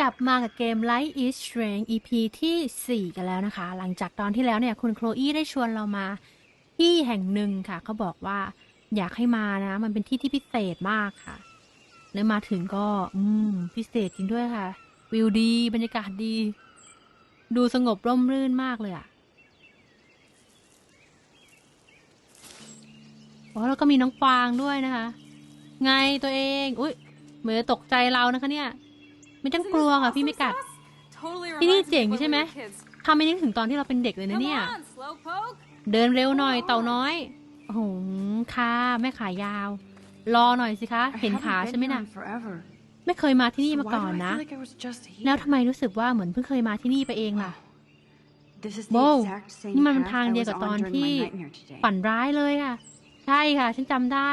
กลับมากับเกม Life is Strange EP ที่ 4 กันแล้วนะคะ หลังจากตอนที่แล้วเนี่ยคุณโคลอี้ได้ชวนเรามาที่แห่งหนึ่งค่ะ เขาบอกว่าอยากให้มานะ มันเป็นที่ที่พิเศษมากค่ะแล้วมาถึงก็ อืม พิเศษจริงด้วยค่ะ วิวดี บรรยากาศดี ดูสงบร่มรื่นมากเลยอะอ๋อแล้วก็มีน้องกวางด้วยนะคะ ไงตัวเอง อุ้ยเหมือนตกใจเรานะคะเนี่ย ไม่ต้องกลัวค่ะพี่ไม่กัดที่นี่เจ๋งใช่ไหมทำไม่นึกถึงตอนที่เราเป็นเด็กเลยนะเนี่ย เดินเร็วหน่อยเต่าน้อยโอ้โหค่ะแม่ขายาว รอหน่อยสิคะ เห็นขาใช่ไหมน่ะไม่เคยมาที่นี่มาก่อนนะ แล้วทำไมรู้สึกว่าเหมือนเพิ่งเคยมาที่นี่ไปเองล่ะโว้วนี่นี่มัมันนเป็นเป็นทาทางงเดีเดียยววกักับบตตออนนที่ที่ฝันร้ายเลยค่ะ ใช่ค่ะ ฉันจำได้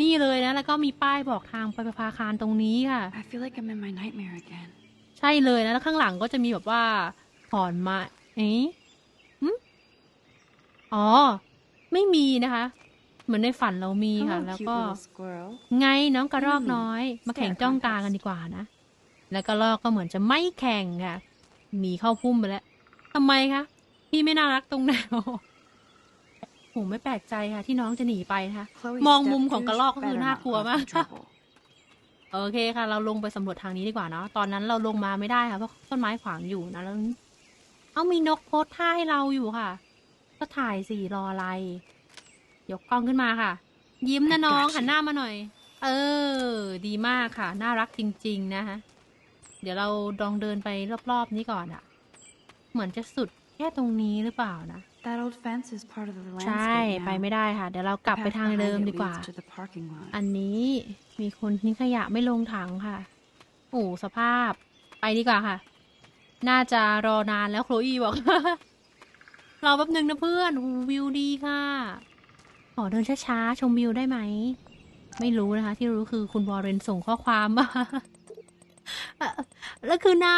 นี่เลยนะ แล้วก็มีป้ายบอกทางไปประภาคารตรงนี้ค่ะใช่เลยนะ แล้วข้างหลังก็จะมีแบบว่าถอนมาเอ๊ะหึอ๋อ ไม่มีนะคะ เหมือนในฝันเรามีค่ะ แล้วก็ ไงน้องกระรอกน้อย มาแข่งจ้องตากันดีกว่านะ แล้วกระรอกก็เหมือนจะไม่แข่งค่ะหนีเข้าพุ่มไปแล้วทำไมคะ พี่ไม่น่ารักตรงไหน โอ้โหไม่แปลกใจค่ะ ที่น้องจะหนีไปนะคะ มองมุมของกระรอกก็คือน่ากลัวมากโอเคค่ะ เราลงไปสำรวจทางนี้ดีกว่าเนาะตอนนั้นเราลงมาไม่ได้ค่ะเพราะต้นไม้ขวางอยู่นะแล้วเอามีนกโพสท่าให้เราอยู่ค่ะ ก็ถ่ายสี่รออะไร ยกกล้องขึ้นมาค่ะ ยิ้มนะน้องหันหน้ามาหน่อย เออ ดีมากค่ะ น่ารักจริง ๆ นะคะเดี๋ยวเราลองเดินไปรอบๆนี้ก่อนอะเหมือนจะสุดแค่ตรงนี้หรือเปล่านะ ใช่ไปไม่ได้ค่ะ เดี๋ยวเรากลับไปทางเดิมดีกว่าอันนี้มีคนทิ้งขยะไม่ลงถังค่ะโอ้สภาพ ไปดีกว่าค่ะ น่าจะรอนานแล้วโคลอีบอก รอแป๊บหนึ่งนะเพื่อนหูวิวดีค่ะ ขอเดินช้าๆ ชมวิวได้ไหม ไม่รู้นะคะ ที่รู้คือคุณวอร์เรนส่งข้อความมา เอ่อแล้วคือหน้า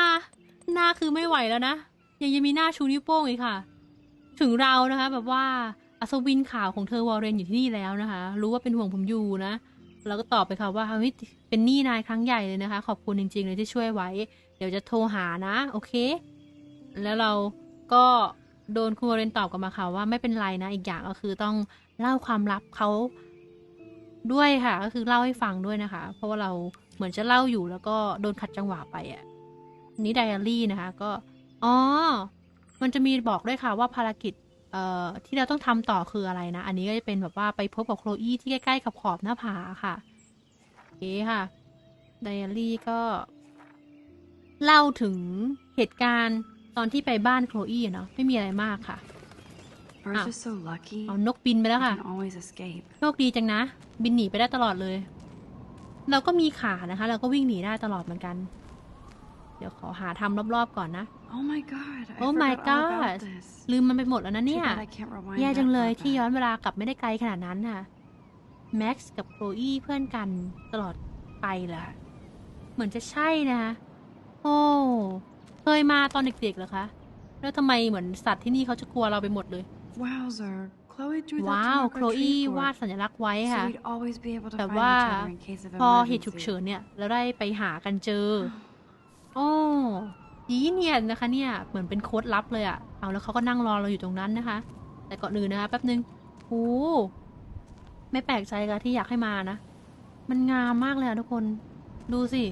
หน้าคือไม่ไหวแล้วนะ ยังยังมีหน้าชูนิ้วโป้งอีกค่ะ ถึงเรานะคะ แบบว่าอัศวินข่าวของเธอวอร์เรนอยู่ที่นี่แล้วนะคะ รู้ว่าเป็นห่วงผมอยู่นะเราก็ตอบไปค่ะว่าเฮ้ยเป็นหนี้นายครั้งใหญ่เลยนะคะ ขอบคุณจริง ๆ เลยที่ช่วยไว้ เดี๋ยวจะโทรหานะ โอเค แล้วเราก็โดนคุณวอร์เรนตอบกลับมาค่ะว่าไม่เป็นไรนะอีกอย่างก็คือต้องเล่าความลับเขาด้วยค่ะ ก็คือเล่าให้ฟังด้วยนะคะ เพราะว่าเราเหมือนจะเล่าอยู่แล้วก็โดนขัดจังหวะไปอะนี่ไดอารี่นะคะ ก็อ๋อ มันจะมีบอกด้วยค่ะว่าภารกิจเอ่อที่เราต้องทำต่อคืออะไรนะ อันนี้ก็จะเป็นแบบว่าไปพบกับโคลอี้ที่ใกล้ๆกับขอบหน้าผาค่ะโอเคค่ะไดอารี่ก็ เล่าถึงเหตุการณ์ตอนที่ไปบ้านโคลอี้อะเนาะไม่มีอะไรมากค่ะเอานกบินไปแล้วค่ะโชคดีจังนะ บินหนีไปได้ตลอดเลย เราก็มีขานะคะ เราก็วิ่งหนีได้ตลอดเหมือนกัน เดี๋ยวขอหาทำรอบๆก่อนนะ Oh my god! I Oh oh my my god! god ลืมมันไปหมดแล้วนะเนี่ย แย่แย่จัจังงเลเลยยที่ที่ย้ย้ออนนเวลากลับไม่ได้ไกลขนาดนั้นค่ะ แม็กซ์กับโคลอี้เพื่อนกันตลอดไปเหรอเหมือนจะใช่นะคะโอ้เคยมาตอนเด็กๆเหรอคะ แล้วทำไมเหมือนสัตว์ที่นี่เขาจะกลัวเราไปหมดเลย ว้าวว้าวโคลอี้วาดสัญลักษณ์ไว้ค่ะแบแบบบว่าว่าพอเหตุฉุกเฉินเนี่ยแล้วได้ไปหากันเจอ โอ้ ดีเนียนนะคะเนี่ยเหมือนเป็นโค้ดลับเลยอะเอาแล้วเขาก็นั่งรอเราอยู่ตรงนั้นนะคะ แต่ก่อนอื่นนะคะแป๊บนึงโอ้ไม่แปลกใจค่ะที่อยากให้มานะ มันงามมากเลยอะทุกคนดูสิ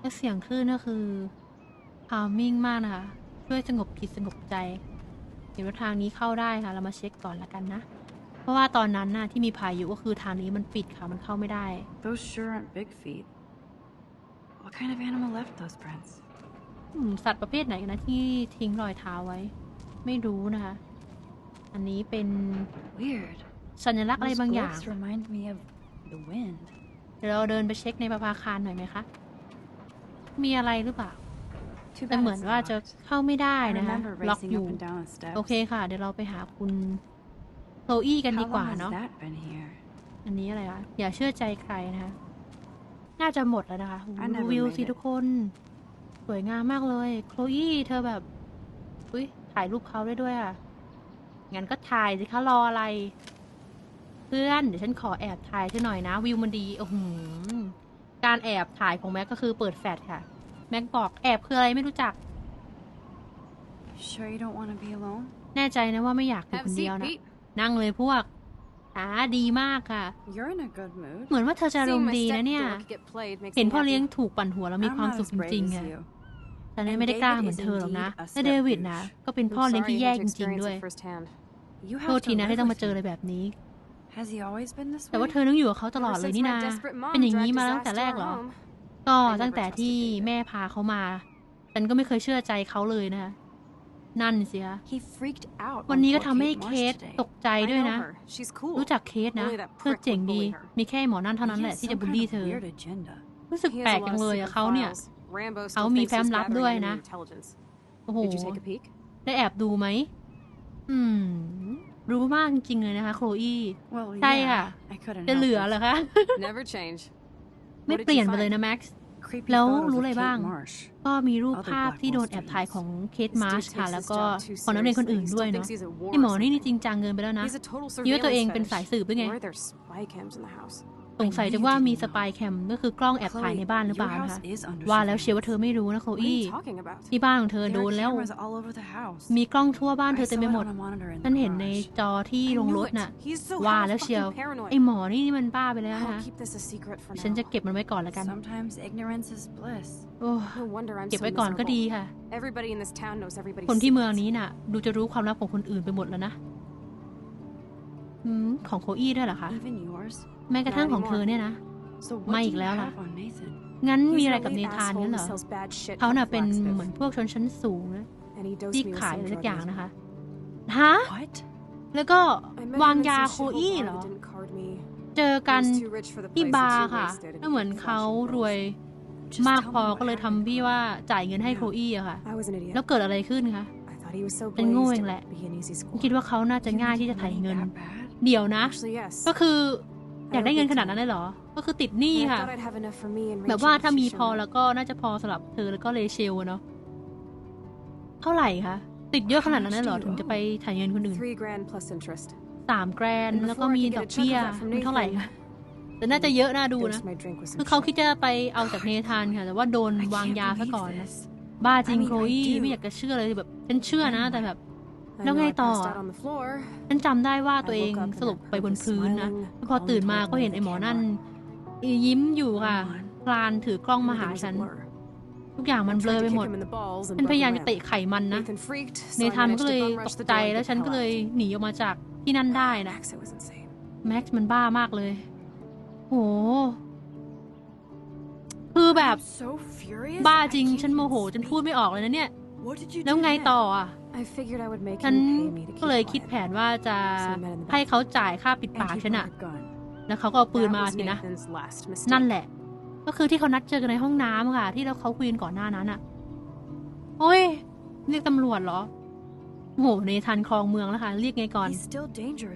และเสียงคลื่นก็คือพาวมิ่งมากนะคะ ช่วยสงบจิตสงบใจ เห็นว่าทางนี้เข้าได้ค่ะ เรามาเช็คก่อนละกันนะ เพราะว่าตอนนั้นน่ะที่มีพายุก็คือทางนี้มันปิดค่ะ มันเข้าไม่ได้ Those sure aren't big feet. What kind of animal left those prints? อืมสัตว์ประเภทไหนกันนะที่ทิ้งรอยเท้าไว้ ไม่รู้นะคะ อันนี้เป็น Weird. สัญลักษณ์อะไร Those บางอย่าง glyphs remind me of the wind. เดี๋ยวเราเดินไปเช็คในประภาคารหน่อยไหมคะ มีอะไรหรือเปล่า Too แต่ bad เหมือน it's ว่าจะ locked. เข้าไม่ได้ I นะคะ remember ล็อก racing อยู่ up and down the steps. โอเคค่ะ เดี๋ยวเราไปหาคุณโซอี้กัน How ดีกว่า long has เนาะ that been here? อันนี้อะไรคะอย่าเชื่อใจใครนะคะ น่าจะหมดแล้วนะคะนนดูวิวสิทุกคน สวยงามมากเลย โคลยี่เธอแบบ อุ้ยถ่ายรูปเขาได้ด้วยอะ งั้นก็ถ่ายสิคะรออะไร เพื่อน เดี๋ยวฉันขอแอบถ่ายเธอหน่อยนะ วิวมันดีโอ้โหการแอบถ่ายของแม็กก็คือเปิดแฟลชค่ะ แม็กบอกแอบคืออะไรไม่รู้จัก Sure you don't want to be alone? แน่ใจนะว่าไม่อยากอยู่คนเดียวนะนั่งเลยพวก อ่าดีมากค่ะ เหมือนว่าเธอจะอารมดีนะเนี่ย เห็นพ่อเลี้ยงถูกปั่นหัวแล้วมีความสุขจริงๆไงแต่นายไม่ได้กล้าเหมือนเธอหรอกนะและเดวิดนะ ก็เป็นพ่อเลี้ยงที่แย่จริงๆด้วยโทษทีนะที่ต้องมาเจออะไรแบบนี้ แต่ว่าเธอต้องอยู่กับเขาตลอดเลยนี่นา เป็นอย่างนี้มาตั้งแต่แรกเหรอ ก็ตั้งแต่ที่แม่พาเขามา ฉันก็ไม่เคยเชื่อใจเขาเลยนะ นั่นเสีย วันนี้ก็ทำให้เคสตกใจด้วยนะ รู้จักเคสนะ เธอเจ๋งดี มีแค่หมอนั่นเท่านั้นแหละที่จะบูลลี่เธอ รู้สึกแปลกจังเลยเขาเนี่ย เขามีแฟ้มลับด้วยนะ โอ้โห ได้แอบดูไหม อืม รู้มากจริงเลยนะคะ โคลอี้ ใช่ค่ะ จะเหลือเหรอคะ ไม่เปลี่ยนไปเลยนะแม็กซ์ แล้วรู้อะไรบ้าง ก็มีรูปภาพที่โดนแอบถ่ายของเคทมาร์ชค่ะ แล้วก็ของนักเรียนคนอื่นด้วยเนาะที่หมอนี่จริงจังเงินไปแล้วนะคิดว่ตัวเองเป็นสายสืบหรือไง สงสัยจะว่ามีสปายแคมก็คือกล้องแอบถ่ายในบ้านหรือเปล่านะคะว่าแล้วเชียร์ว่าเธอไม่รู้นะโคอี้ที่บ้านของเธอโดนแล้ว มีกล้องทั่วบ้านเธอเต็มไปหมดฉันเห็นในจอที่ลงรถน่ะ ว่าแล้วเชียร์ไอหมอนี่นี่มันบ้าไปแล้วนะคะฉันจะเก็บมันไว้ก่อนแล้วกันเก็บไว้ก่อนก็ดีค่ะ คนที่เมืองนี้น่ะ ดูจะรู้ความลับของคนอื่นไปหมดแล้วนะของโคอี้ด้วยเหรอคะ แม้กระทั่งของเธอเนี่ยนะ ไม่อีกแล้วล่ะ งั้นมีอะไรกับเนธานนี่เหรอ เขาน่ะเป็นเหมือนพวกชนชั้นสูงนะที่ขายอะไรสักอย่างนะคะ ฮะ แล้วก็วางยาโคอี้เหรอ เจอกันที่บาร์ค่ะ แล้วเหมือนเขารวยมากพอก็เลยทำพี่ว่าจ่ายเงินให้โคอี้อะค่ะ แล้วเกิดอะไรขึ้นคะเป็นโงูเองแหละ คิดว่าเขาน่าจะง่ายที่จะถ่ายเงิน เดี๋ยวนะ ก็คือ อยากได้เงินขนาดนั้นเลยเหรอ ก็คือติดหนี้ค่ะ แบบว่าถ้ามีพอแล้วก็น่าจะพอสำหรับเธอแล้วก็เลเชลเนาะ เท่าไหร่คะ ติดเยอะขนาดนั้นเลยเหรอ ถึงจะไปถ่ายเงินคนอื่นสามแกรนแล้วก็มีดอกเบี้ยเท่าไหร่คะแต่น่าจะเยอะน่าดูนะ คือเขาคิดจะไปเอาจากเนธานค่ะ แต่ว่าโดนวางยาซะก่อนนะ บ้าจริงโคลอีไม่อยากจะเชื่อเลยแบบฉันเชื่อนะ แต่แบบ แล้วไงต่อฉันจำได้ว่าตัวเองสลบไปบนพื้นนะพอตื่นมาก็เห็นไอ้หมอนั่น ยิ้มอยู่ค่ะพลานถือกล้องมาหาฉัน ทุกอย่างมันเบลอไปหมดฉันพยายามจะเตะไขมันนะเนทันก็เลยตกใจแล้วฉันก็เลยหนีออกมาจากที่นั่นได้นะแม็กซ์มันบ้ามากเลยโหคือแบบ บ้าจริง ฉันโมโหจนพูดไม่ออกเลยนะเนี่ย แล้วไงต่ออะฉันก็เลยคิดแผนว่าจะให้เขาจ่ายค่าปิดปากฉันอะแล้วเขาก็เอาปืนมาสินะ นั่นแหละ ก็คือที่เขานัดเจอกันในห้องน้ำค่ะ ที่เราเขาคุยกันก่อนหน้านั้นอะโอ้ยเรียกตำรวจเหรอโหในทันคลองเมืองแล้วค่ะ เรียกไงก่อน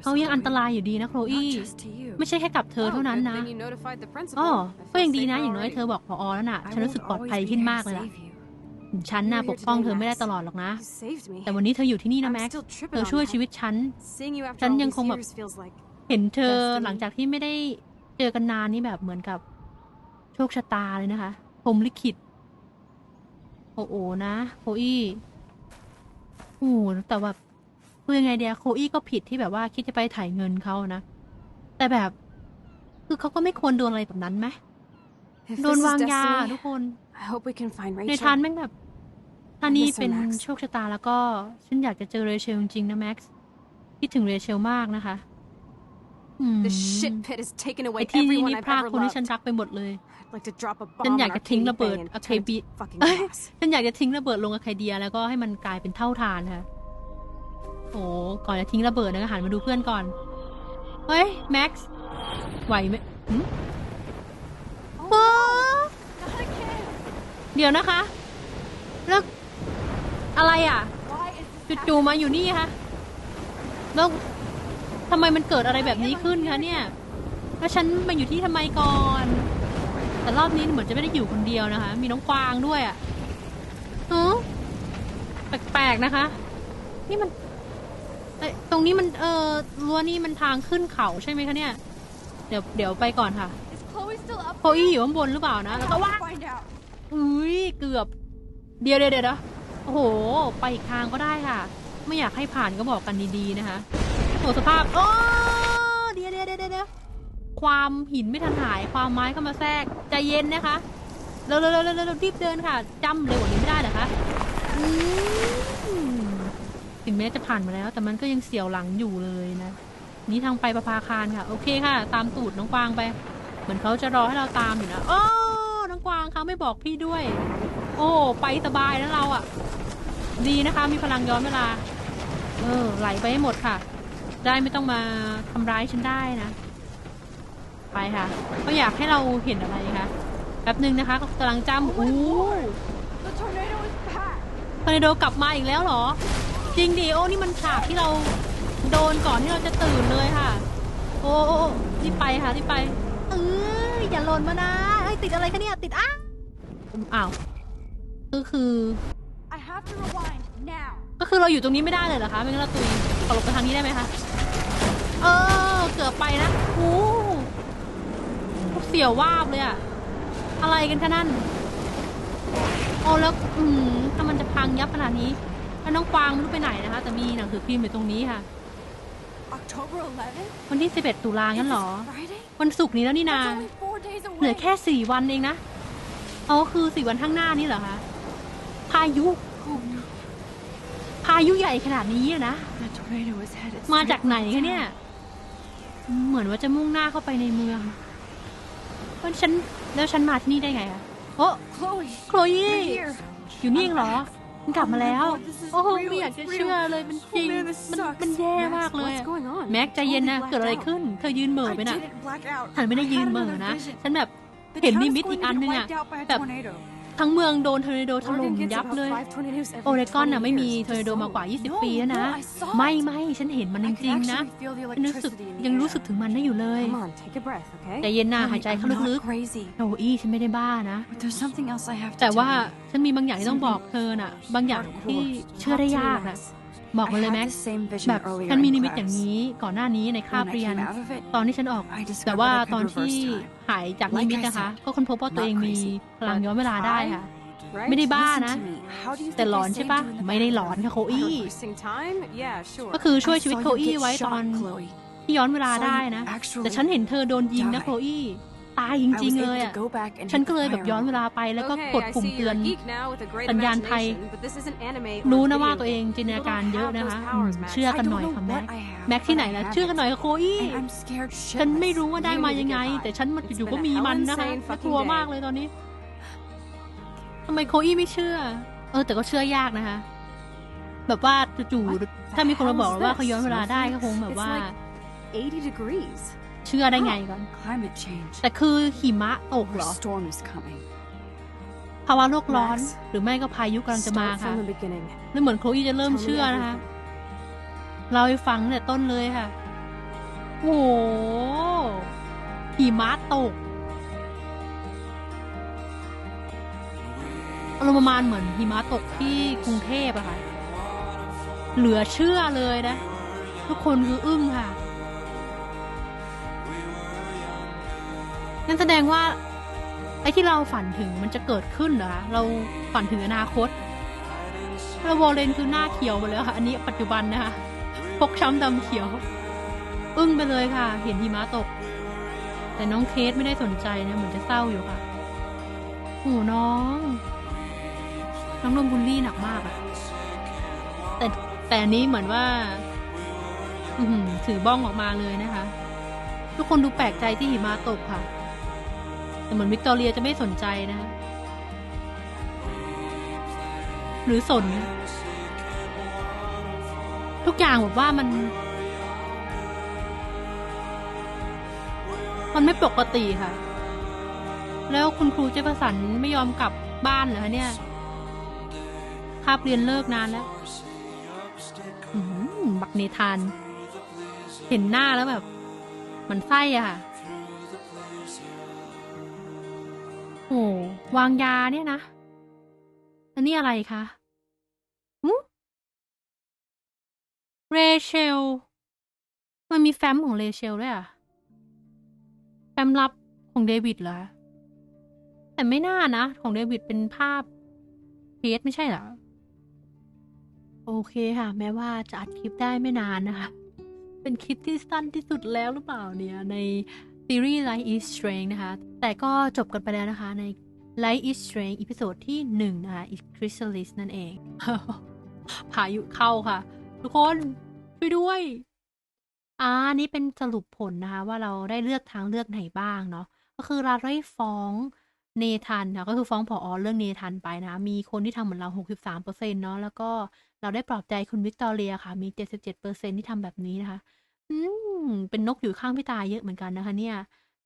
เขายังอันตรายอยู่ดีนะโคลอี้ ไม่ใช่แค่กับเธอเท่านั้นนะอ๋อก็ยังดีนะ อย่างน้อยเธอบอกพอแล้วน่ะ ฉันรู้สึกปลอดภัยขึ้นมากเลยล่ะ ฉันน่าปกป้องเธอไม่ได้ตลอดหรอกนะ แต่วันนี้เธออยู่ที่นี่นะแม็ก เธอช่วยชีวิตฉัน ฉันยังคงแบบเห็นเธอหลังจากที่ไม่ได้เจอกันนานนี่แบบเหมือนกับ โชคชะตาเลยนะคะผมลิขิต โอ้โหนะโคอี้โอ้แต่แบบคือยังไงเดียโคอี้ก็ผิดที่แบบว่าคิดจะไปถ่ายเงินเขานะ แต่แบบ คือเขาก็ไม่ควรโดนอะไรแบบนั้นไหมโดนวางยาทุกคน I hope we can find ใน Rachel. ทานแม่งแบบทานี้เป็นโชคชะตาแล้วก็ฉันอยากจะเจอเรเชลจริงๆนะแม็กซ์คิดถึงเรเชลมากนะคะ This shit pit has taken ไอ away ที่นี่นี่พราก ever คนที่ฉัน I'd รักไปหมดเลยฉันอยากจะทิ้งระเบิดอ and ค turn บียฉันอยากจะทิ้งระเบิดลงอะคาเดียแล้วก็ให้มันกลายเป็นเท่าทานค่ะโอ้ก่อนจะทิ้งระเบิดนะหันมาดูเพื่อนก่อน เฮ้ย แม็กซ์ ไหวไหม เดี๋ยวนะคะ แล้วอะไรอะจู่ๆมาอยู่นี่คะแล้วทำไมมันเกิดอะไรแบบนี้ขึ้นคะเนี่ยแล้วฉันมาอยู่ที่ทำไมก่อน แต่รอบนี้เหมือนจะไม่ได้อยู่คนเดียวนะคะ มีน้องกวางด้วยอะเออแปลกๆนะคะ นี่มันตรงนี้มันเออรั้วนี่มันทางขึ้นเขาใช่ไหมคะเนี่ย เดี๋ยวเดี๋ยวไปก่อนค่ะโคลี่อยู่ข้างบนหรือเปล่านะแล้วก็ว่า อุ้ยเกือบ เดี๋ยวเดี๋ยวเดี๋ยวโอ้โห ไปอีกทางก็ได้ค่ะ ไม่อยากให้ผ่านก็บอกกันดีๆนะคะโอ้สภาพโอ้เดี๋ยวเดี๋ยวเดี๋ยวเดี๋ยวความหินไม่ทันหาย ความไม้เข้ามาแทรกใจเย็นนะคะเร็วเร็วเร็วเร็วรีบเดินค่ะจำเร็วกว่านี้ไม่ได้เหรอคะถึงแม้จะผ่านมาแล้ว แต่มันก็ยังเสียวหลังอยู่เลยนะ นี่ทางไปประภาคารค่ะ โอเคค่ะ ตามตูดน้องกวางไป เหมือนเขาจะรอให้เราตามอยู่นะโอ้ องกวางเขาไม่บอกพี่ด้วย โอ้ไปสบายนะเราอะ่ะ ดีนะคะ มีพลังย้อนเวลา เออ ไหลไปให้หมดค่ะ ได้ไม่ต้องมาทำร้ายฉันได้นะ ไปค่ะก็อยากให้เราเห็นอะไรคะแป๊บหนึ่งนะคะกำลังจำอู้ The tornado is back. ทอร์นาโดกลับมาอีกแล้วเหรอ จริงดิโอ้นี่มันฉากที่เราโดนก่อนที่เราจะตื่นเลยค่ะ โอ้โอ้โอ้รีบไปค่ะรีบไป เอ้ยอย่าหล่นมานะเอ้ย ติดอะไรคะเนี่ย ติดอ้าวอ้าว ก็คือ I have to rewind now. ก็คือเราอยู่ตรงนี้ไม่ได้เลยเหรอคะ ไม่งั้นเราตุยขอหลบไปทางนี้ได้ไหมคะ เออ เกือบไปนะโอ้เสียววาบเลยอะอะไรกันคะนั่น โอ้แล้ว อืมถ้ามันจะพังยับขนาดนี้ แล้วน้องกวางไม่รู้ไปไหนนะคะ แต่มีหนังสือพิมพ์อยู่ตรงนี้ค่ะ October 11th? วันที่ 11 ตุลางั้นเหรอ Is this Friday? วันศุกร์นี้แล้วนี่นา เหลือ away. แค่สี่วันเองนะอ๋อคือสี่วันข้างหน้านี่เหรอคะ พายุ พายุใหญ่ขนาดนี้อะนะ That tornado is headed มา straight จากไหน for คะเนี่ย เหมือนว่าจะมุ่งหน้าเข้าไปในเมืองแล้วฉันแล้วฉันมาที่นี่ได้ไงอะโอ้ Chloe, โคลยี่ you're here. อยู่นี่เองเหรอ มันกลับมาแล้ว Oh my God, this is โอ้โห real, ไม่อยากจะ it's real. เชื่อเลยมันจริง Oh man, this มัน sucks. มันแย่มากเลย What's อะ going on? แม็กใจเย็นนะ Totally เกิดอะไร blacked ขึ้น เธอยืนเหม่อ out. ไป I น่ะ didn't black out. ฉันไม่ได้ I ยื had นเหม่อ another นะ vision. ฉันแบบ The เห็น town นิ is มิต going อีก to อัน get นึงอะ wiped out by a แบบ tornado. ทั้งเมืองโดนเทอร์เนโดถ Oregon ล่ม gets ยับ about เลย five tornadoes every โอเรกอน20น่ะไม่มี years. เทอร์เนโดมากว่า No, 20 ปีแล้วนะ no, I saw ไม่ it. ไม่ฉันเห็นมันจ I could ริงๆนะ actually feel the ฉันรู้สึก electricity in the ยังรู้ air. สึกถึงมันได้อยู่เลย Come on, take a breath, okay? ใจเย็นนะ Chloe, หายใจเข้า I'm ลึ not ก crazy. ๆโอ้อี้ฉันไม่ได้บ้านะ But there's something else I have to แต่ว่า tell you. ฉันมีบางอย่างที่ต้องบอกเธอน่ะ บางอย่างที่เชื่อได้ยากนะ บอกมาเลย I แม็ had ก the same vision แบบ earlier ฉันมี in นิมิตอย่าง class. นี้ก่อนหน้านี้ในคาบ When I เรียน came out of it, ตอนที่ฉันออก I discovered แต่ว่า I could ตอนที่ reverse time. หายจากนิมิตนะคะ ก็ค้นพบว่าตัวเองมีพลังย้อนเวลาได้ค่ะ Right? ไม่ได้บ้า Listen นะ to me. How do you แต่ think หล I อนใช่ saved ปะ you in the ไม่ได้หลอน background? ค่ะโคอี้ Reversing time? Yeah, sure. ก็คือช่วย I ชีวิต saw โค you อี้ get ไว้ต shot, อน Chloe. ที่ย้อนเวลา Saw ได้ you นะ actually แต่ฉันเห็นเธอโดนยิงนะ die. โคอี้ ตายจ I ริง was ๆเลย able อะ to go back and ฉัน hit ก็ the เลยแบบ fire ย้อนเว alarm. ลาไปแล้วก็ Okay, กด I ปุ่ม see เตื you're อน a geek now with a great สัญญาณไทย imagination, but this isn't anime or รู้นะว่า video ตัวเอง game. จินตนาการเยอะนะคะ You don't have those powers, อืม Max. เชื่อกัน I หน่อย don't ค่ะ know แม็ก what I have, แม็กที่ไหน but I ล่ะ have เชื่อกันหน่อย it. ค่ะโคอี้ And I'm scared ฉัน shitless. ไม่รู้ว่าได้มายังไง You need to get แต่ฉันมัน high. อยู่ It's ๆก็ been a มี hell มัน of an นะคะ insane น่า fucking กลัว day. มากเลยตอนนี้ทำไมโคอี้ไม่เชื่อ เออ แต่ก็เชื่อยากนะคะ แบบว่าจู่ What ๆถ้ามีคนมาบอก the hell is ว่าเขา this? ย้อนเวลาได้ก็คงแบบ It's ว่า like 80 degrees. เชื่อได้ไงก่อน Climate change. แต่คือหิมะตกเหร Our อ storm is coming. ภาวะโลกร้อน Max หรือไม่ก็พายุกำลังจะมา Start ค่ะ from the beginning. แล้วเหมือนโคอี้จะเริ่ม Tell me เชื่อนะคะ everything. เราให้ฟังตั้งแต่ต้นเลยค่ะ โอ้โหหิมะตกอารมณ์ประมาณเหมือนหิมะตกที่กรุงเทพอะค่ะ เหลือเชื่อเลยนะ ทุกคนคืออึ้งค่ะ นั่นแสดงว่าไอ้ที่เราฝันถึงมันจะเกิดขึ้นเหรอคะเราฝันถึงอนาคตแล้วอลเลนคือหน้าเขียวไปแล้วค่ะ อันนี้ปัจจุบันนะคะฟกช้ำดำเขียว อึ้งไปเลยค่ะ เห็นหิมะตก แต่น้องเคสไม่ได้สนใจนะเหมือนจะเศร้าอยู่ค่ะโอ้น้อง น้องโดนบูลลี่หนักมากอะแต่แต่นี้เหมือนว่า อืถือบ้องออกมาเลยนะคะ ทุกคนดูแปลกใจที่หิมะตกค่ะ แต่เหมือนวิกตอเรียจะไม่สนใจนะหรือสน ทุกอย่างแบบว่ามัน มันไม่ปกติค่ะ แล้วคุณครูเจฟเฟอร์สันไม่ยอมกลับบ้านเหรอคะเนี่ยคาบเรียนเลิกนานแล้วอืมบักเนทาน เห็นหน้าแล้วแบบ มันไส้อะค่ะ โอ้วางยาเนี่ยนะ อันนี้อะไรคะหึเรเชล มันมีแฟ้มของเรเชลด้วยอะแฟ้มลับโคของเดวิดเหรอ แต่ไม่น่านะ ของเดวิดเป็นภาพเคสไม่ใช่เหรอ โอเคค่ะ แม้ว่าจะอัดคลิปได้ไม่นานนะคะ เป็นคลิปที่สั้นที่สุดแล้วหรือเปล่าเนี่ย ใน ซีรีส์ Light is Strange นะคะ แต่ก็จบกันไปแล้วนะคะใน Light is Strange อีพิโซดที่หนึ่งนะคะ Is Chrysalis นั่นเอง พายุเข้าค่ะ ทุกคน ช่วยด้วย อ่านี่เป็นสรุปผลนะคะ ว่าเราได้เลือกทางเลือกไหนบ้างเนาะก็คือเราได้ฟ้องเนทันค่ะก็คือฟ้องผออเรื่องเนทันไปนะ มีคนที่ทำเหมือนเรา 63เปอร์เซ็นเนาะแล้วก็เราได้ปลอบใจคุณวิกตอเรียค่ะ มี 77เปอร์เซ็นที่ทำแบบนี้นะคะ อืม เป็นนกอยู่ข้างพี่ตาเยอะเหมือนกันนะคะเนี่ย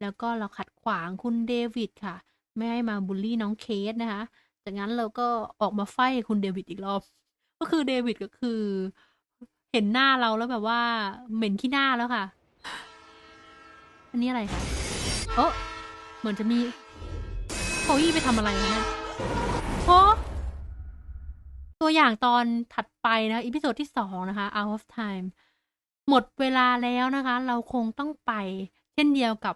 แล้วก็เราขัดขวางคุณเดวิดค่ะ ไม่ให้มาบูลลี่น้องเคสนะคะ จากนั้นเราก็ออกมาไฟกับคุณเดวิดอีกรอบ ก็คือเดวิดก็คือ เห็นหน้าเราแล้วแบบว่า เหม็นขี้หน้าแล้วค่ะ อันนี้อะไรคะโอ้เหมือนจะมีโคอี้ไปทำอะไรนะเนี่ยโอ้ตัวอย่างตอนถัดไปนะอีพิโซดที่สองนะคะ out of time หมดเวลาแล้วนะคะ เราคงต้องไป เช่นเดียวกับ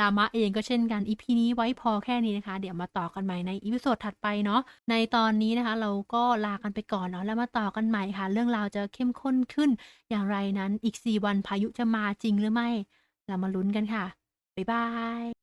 ลามะเองก็เช่นกันอีพีนี้ไว้พอแค่นี้นะคะ เดี๋ยวมาต่อกันใหม่ในอีพิโซดถัดไปเนาะในตอนนี้นะคะ เราก็ลากันไปก่อนเนาะแล้วมาต่อกันใหม่ค่ะ เรื่องราวจะเข้มข้นขึ้น อย่างไรนั้นอีกสี่วันพายุจะมาจริงหรือไม่ เรามาลุ้นกันค่ะ บ๊ายบาย